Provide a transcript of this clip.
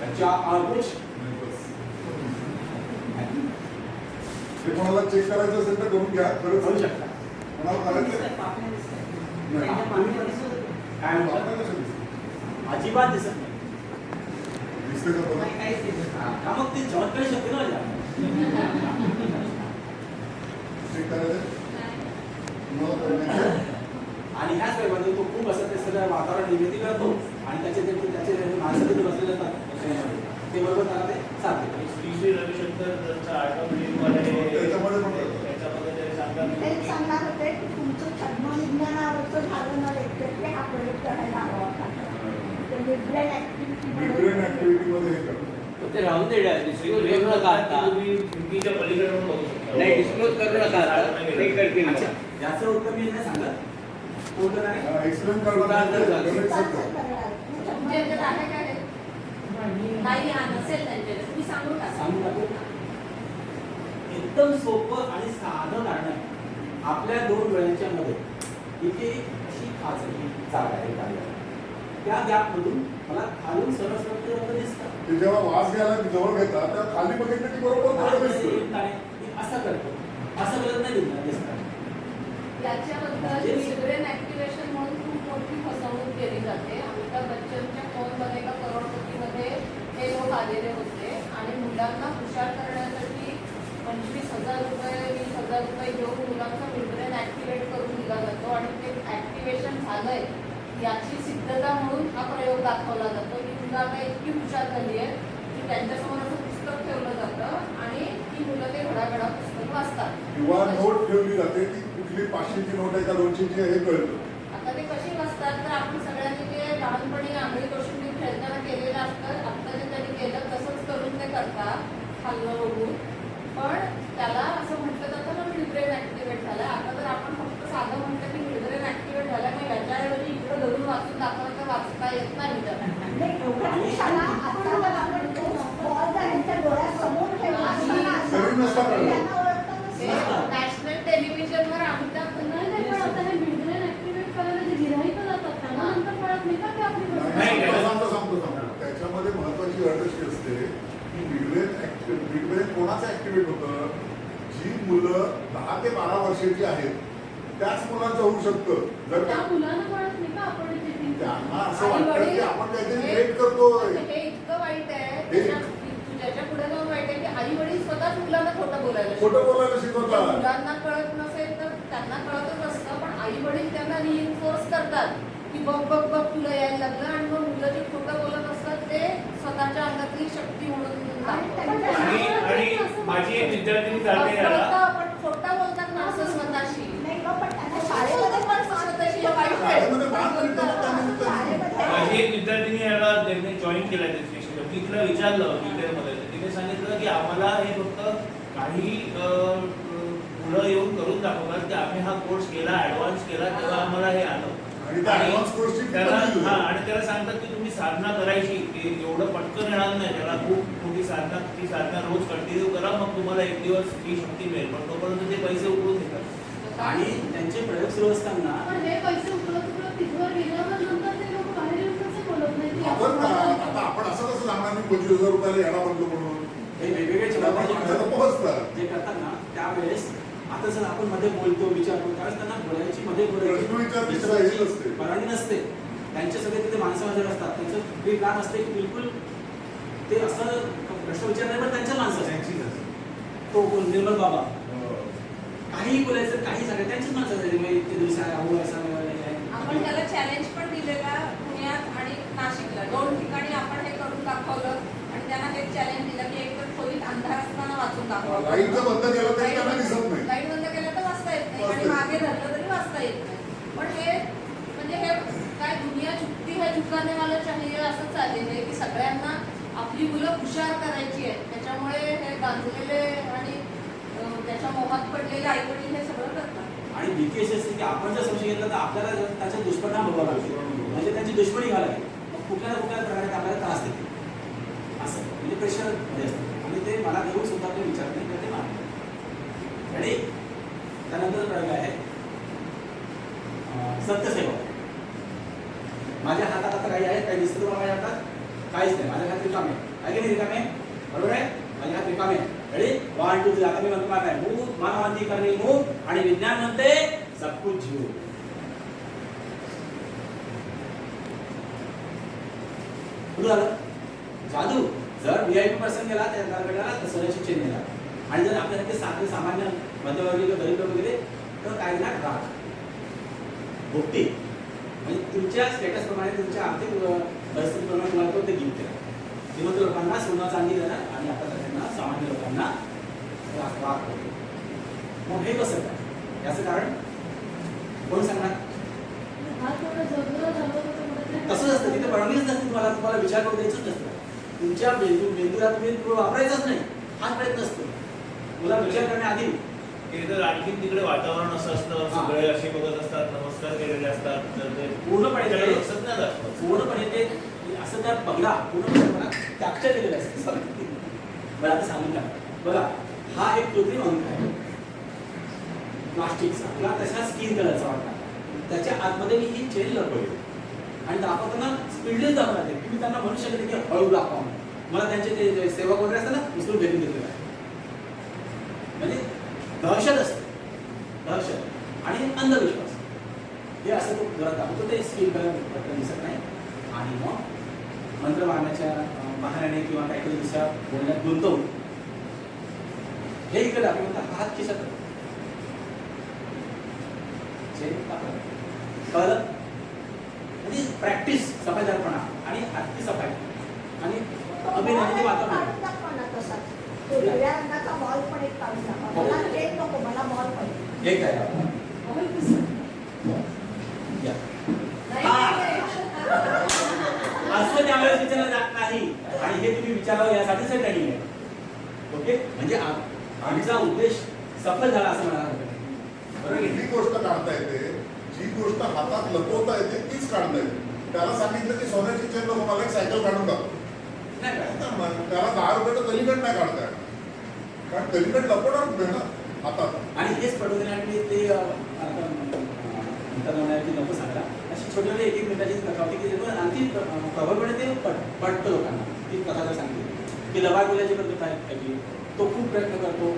त्याच्या आगोश ते कोणाला चेक करायचं असेल तर करून घ्या. करू शकता. कोणाला करायचं? अजिबात दिसत नाही. दिसतं का बघा? हा, मग ते शक्ती ना चेक करायचं? आणि ह्याच वेळेमध्ये तो खूप असं ते सगळं वातावरण निर्मिती करतो आणि त्याचे ते त्याचे माणसं तिथे बसलेले असतात ते बरोबर त्याला ते साधते श्री श्री रविशंकर त्यांचा ते सांगतात. तेच की सांगणार होते की तुमचं छद्मविज्ञानावरचं झालं ना लेक्चर हा प्रयोग करायला हवा होता. ते मिडब्रेन मिडब्रेन ऍक्टिव्हिटीमध्ये हे करतात. ते राहून दे डिस्क्लोज करू नका आता नाही डिस्क्लोज करू नका आता करतील याचं उत्तर मी नाही सांगत. एकदम सोपं आणि साधं कारण आहे. आपल्या दोन वेळांच्या मध्ये इथे एक अशी खाजगी जागा आहे कार्यालय. त्या गॅपमधून मला खालून सरळ सरळ दिसतात जेव्हा वास घ्यायला जवळ घेतात तेव्हा खाली बघितलं की बरोबर असं करतो. असं करत नाही दिसणार. याच्याबद्दल मिडब्रेन ऍक्टिव्हेशन म्हणून खूप मोठी फसवणूक केली जाते. अमिताभ बच्चनच्या फोनमध्ये का करोडपतीमध्ये हे लोक आलेले होते. आणि मुलांना हुशार करण्यासाठी पंचवीस हजार रुपये वीस हजार रुपये घेऊन मुलांचा मिडब्रेन ऍक्टिव्हेट करून दिला जातो. आणि ते ऍक्टिव्हेशन झालंय याची सिद्धता म्हणून हा प्रयोग दाखवला जातो. की मुलं आता इतकी हुशार झाली आहे की त्यांच्यासमोर असं पुस्तक ठेवलं जातं आणि ती मुलं ते घडाघडा पुस्तक वाचतात. किंवा नोट ठेवली जाते ती कुठली पाचशेची नोट आहे का दोनशेची आहे हे कळतं आता ते कशी वाचतात तर आपण सगळ्यांनी ते लहानपणी आंधळी कोशिंबीर खेळताना केलेलं असतं. आता जे त्यांनी केलं तसंच करून ते करतात खाल्लं बघून. पण त्याला असं म्हटलं जातं ना मिडब्रेन ऍक्टिव्हेट झालं आता तर आपण फक्त साधं म्हटलं की मिडब्रेन ऍक्टिव्हेट झालं मग याच्याऐवजी इकडं धरून वाचून दाखवलं तर वाचता येत नाही त्याला तरी नसता कळलं. ते नॅशनल टेलिव्हिजनवर अमिताभ नाही नाही पण आता हे मिडब्रेन ऍक्टिव्हेट करायला जे गिराईक जातात त्यांना नंतर कळत नाही का की आपली नाही, नाही, नाही, नाही. सांगतो सांगतो सांगतो त्याच्यामध्ये महत्वाची अट अशी असते की मिडवेन मिडवेन कोणाचं ऍक्टिव्हेट होतं? जी मुलं दहा ते बारा वर्षाची आहेत त्याच मुलांचं होऊ शकतं. जर का त्यांना असं वाटतं की आपण काहीतरी हे- ग्रेट करतोय. हे इतकं वाईट आहे. त्याच्या- पुढे जाऊन वाईट आहे की आई वडील स्वतःच मुलांना खोटं बोलायला खोटं बोलायला. शिकवतात. मुलांना कळत नसेल तर त्यांना कळतच असतं पण आई वडील त्यांना रिइन्फोर्स करतात. की बघ बघ बघ तुला यायला लागलं आणि मग मुलं जे खोटं बोलत असतात ते स्वतःच्या अंगातली शक्ती म्हणून माझी एक विद्यार्थिनी चालते याला खोटं बोलतात ना असं स्वतःशी. हे माझी एक विद्यार्थिनी याला त्यांनी जॉईन केला तिला विचारलं तर तिने सांगितलं की आम्हाला हे फक्त काही मुलं येऊन करून दाखवतात की आम्ही हा कोर्स केला ऍडव्हान्स केला तेव्हा आम्हाला हे आलं. आणि त्याला. हा आणि सांगतात की तुम्ही साधना करायची की एवढं पटकन येणार नाही. त्याला खूप मोठी साधना ती साधना रोज कंटिन्यू करा मग तुम्हाला एक दिवस ही शक्ती मिळेल. पण तोपर्यंत ते पैसे उकळून घेतात. आणि त्यांचे प्रयोग सुरू असताना हे आपण आता आपण असं कसं सांगणार? मी पंचवीस हजार रुपयाला याला बनलो म्हणून. हे वेगवेगळे पोहोचतात जे करतात ना त्यावेळेस आता जर आपण मध्ये बोलतो विचारतो. त्यावेळेस त्यांना बोलायची मध्ये बोलायची नसते. त्यांचे सगळे तिथे माणसं हजर असतात. त्यांचं हे काम असते की बिलकुल ते असं प्रश्न विचारणार पण त्यांच्या माणसं तो कोण? निर्मल बाबा. काही बोलायचं काही सांगायचं त्यांचीच माणसं असायची मग इतके दिवस आहे अहो असा नाही आहे. आपण त्याला चॅलेंज पण दिलेला पुण्यात आणि नाशिकला. दोन ठिकाणी आपण हे करून दाखवलं आणि त्यांना हे चॅलेंज दिलं की एक तर खोलीत अंधार असताना वाचून दाखवा लाइट जर बंद केलं तरी त्यांना दिसत नाही लाइट बंद केलं तर वाचता येत नाही वाचता आणि येत मागे धरलं तरी वाचता येत नाही पण हे म्हणजे हे काय दुनिया चुकती है झुकाने वाला चाहिए असं चाललेलं आहे की सगळ्यांना आपली मुलं हुशार करायची आहेत. त्याच्यामुळे हे गांजलेले आणि त्याच्या मोहात पडलेले आईवडील हे सगळं करतात. आणि भीती अशी असते की आपण जर संशय घेतला तर आपल्याला त्याचा दुष्परिणाम बघावा लागतो म्हणजे त्यांची दुश्मनी घालावी. मग कुठल्या ना कुठल्या प्रकारे आपल्याला त्रास देते असं. म्हणजे प्रेशर असतं. आणि ते मला घेऊन सुद्धा ते विचार नाही ते मानते आणि त्यानंतर प्रयोग आहे. सत्यसेवा माझ्या हातात काही दिसतं तुम्हाला माझ्या हातात काहीच नाही. माझ्या हात रिकामे आहे. की नाही रिकामे बरोबर आहे? माझ्या हात रिकामे रेडी वन टू थ्री आता मी म्हणतो काय मूग मानवांती करणे मूग आणि विज्ञान म्हणते सब जीव. झालं. जादू. जर व्ही आय पी पर्सन गेला त्या गटाला तर सोन्याची चेन गेला आणि जर आपल्यासारखे साधे सामान्य मध्यवर्गीय गरीब लोक गेले तर काय ना राग. भुक्ती म्हणजे तुमच्या स्टेटस प्रमाणे तुमच्या आर्थिक परिस्थितीप्रमाणे तुम्हाला तो ते गिफ्ट आहे श्रीमंत लोकांना सोनं चांदी देणार आणि आता त्यांना सामान्य लोकांना होतो. मग हे कसं काय याचं कारण? कोण सांगणार? तसंच असतं. तिथे बनवलीच नसते. तुम्हाला तुम्हाला विचार करून द्यायचंच नसतं. तुमच्या मेंदू मेंदूला तुम्ही वापरायचाच नाही. हाच प्रयत्न असतो. मला विचार करण्याआधी ते जर आणखी तिकडे वातावरण असं असतं. सगळे असे बघत असतात नमस्कार केलेले असतात तर ते पूर्णपणे त्याच्याकडे ते- लक्षच नाही जात. पूर्णपणे ते असं त्या पगडा पूर्णपणे मला कॅप्चर केलेलं असतं. मला आता सांगून टाक. बघा हा एक कृत्रिम अंक आहे. प्लास्टिकचा. तुला तशा स्किन कलरचा वाटला त्याच्या आतमध्ये मी ही चेन लपवली. आणि दाखवताना स्पीडलेस दाखवणार ते तुम्ही त्यांना म्हणू शकते की हळू दाखवा. मला त्यांचे ते सेवक वगैरे असतात ना उचलून घेऊन घेतलेलं आहे म्हणजे दहशत असते. दहशत आणि अंधविश्वास. हे असं तो घरात दाखवतो. ते स्किल दिसत नाही. आणि मग मंत्र मारण्याच्या बहाण्याने किंवा काहीतरी दुसऱ्या बोलण्यात गुंतवून हे इकडे आपण हात खिसत कळलं. म्हणजे प्रॅक्टिस सफाईदारपणा आणि हातची सफाई आणि अभिनयाचे वातावरण. एक नको मला हे काय असं त्यावेळेस विचारलं जात नाही आणि हे तुम्ही विचारावं यासाठीच हे ट्रेनिंग आहे ओके म्हणजे आमचा उद्देश सफल झाला असं म्हणायला हरकत गोष्ट काढता येते जी गोष्ट हातात लपवता येते तीच काढता येते त्याला सांगितलं की सोन्याची चेन मला एक सायकल काढून टाकतो नाही. त्याला दहा रुपयाचं कलिकट नाही काढता. कारण कलिकट लपवणार कुठे ना आणि हेच पडून आणि ते की नको सांगा अशी छोटी छोटी एक एक मिनिटाची कथा होती की जेव्हा आणखी प्रभावपणे ते पट पटतं लोकांना ती कथा जर सांगते की लवा गुलाची पद्धत आहे त्याची. तो खूप प्रयत्न करतो